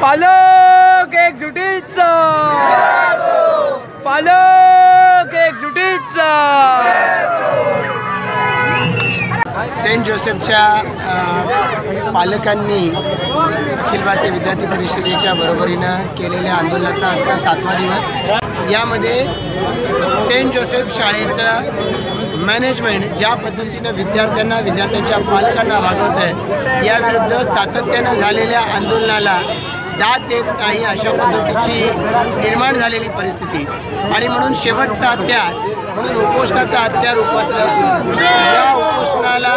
पालक एकजुटीचा. पालक एकजुटीचा. सेंट जोसेफच्या पालकांनी अखिल भारतीय विद्यार्थी परिषदेच्या बरोबरीनं केलेल्या आंदोलनाचा आजचा सातवा दिवस. यामध्ये सेंट जोसेफ शाळेचं मॅनेजमेंट ज्या पद्धतीनं विद्यार्थ्यांना विद्यार्थ्यांच्या पालकांना वागवत आहे याविरुद्ध सातत्यानं झालेल्या आंदोलनाला दाद देत नाही अशा पद्धतीची निर्माण झालेली परिस्थिती. आणि म्हणून शेवटचा हत्यार म्हणून उपोषणाचा हत्यार उपसलं या उपोषणाला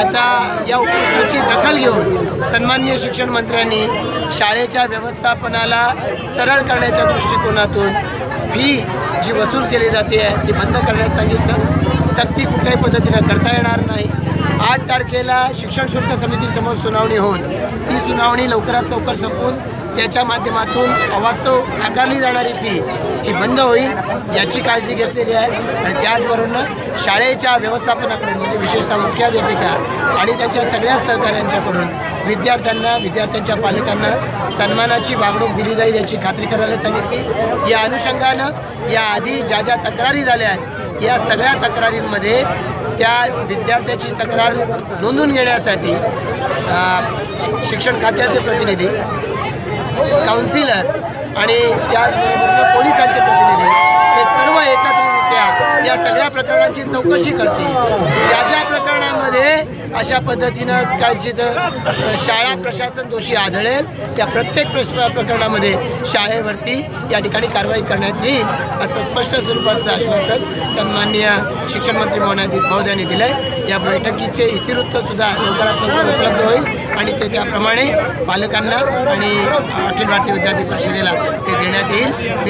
आता या उपोषणाची दखल घेऊन सन्मान्य शिक्षण मंत्र्यांनी शाळेच्या व्यवस्थापनाला सरळ करण्याच्या दृष्टिकोनातून फी जी वसूल केली जाते आहे ती बंद करण्यास सांगितलं. सक्ती कुठल्याही पद्धतीनं करता येणार नाही. आठ तारखेला शिक्षण शुल्क समितीसमोर सुनावणी होऊन ती सुनावणी लवकरात लवकर संपून त्याच्या माध्यमातून अवास्तव आकारली जाणारी फी ही बंद होईल याची काळजी घेतलेली आहे. आणि त्याचबरोबर शाळेच्या व्यवस्थापनाकडून म्हणजे विशेषतः मुख्याध्यापिका आणि त्यांच्या सगळ्या सहकाऱ्यांच्याकडून विद्यार्थ्यांना विद्यार्थ्यांच्या पालकांना सन्मानाची वागणूक दिली जाईल याची खात्री करायला सांगितली. या अनुषंगानं याआधी ज्या ज्या तक्रारी झाल्या आहेत या सगळ्या तक्रारींमध्ये त्या विद्यार्थ्याची तक्रार नोंदून घेण्यासाठी शिक्षण खात्याचे प्रतिनिधी काउन्सिलर आणि त्याचबरोबर पोलिसांचे प्रतिनिधी या सगळ्या प्रकरणाची चौकशी करतील. ज्या ज्या प्रकरणामध्ये अशा पद्धतीनं काय जिथं शाळा प्रशासन दोषी आढळेल त्या प्रत्येक प्रस प्रकरणामध्ये शाळेवरती या ठिकाणी कारवाई करण्यात येईल असं स्पष्ट स्वरूपाचं आश्वासन सन्माननीय शिक्षण मंत्री महोदयांनी महोदयांनी दिलं आहे या बैठकीचे इतिवृत्तसुद्धा लवकरात लवकर उपलब्ध होईल आणि ते त्याप्रमाणे पालकांना आणि अखिल भारतीय विद्यार्थी परिषदेला ते देण्यात येईल.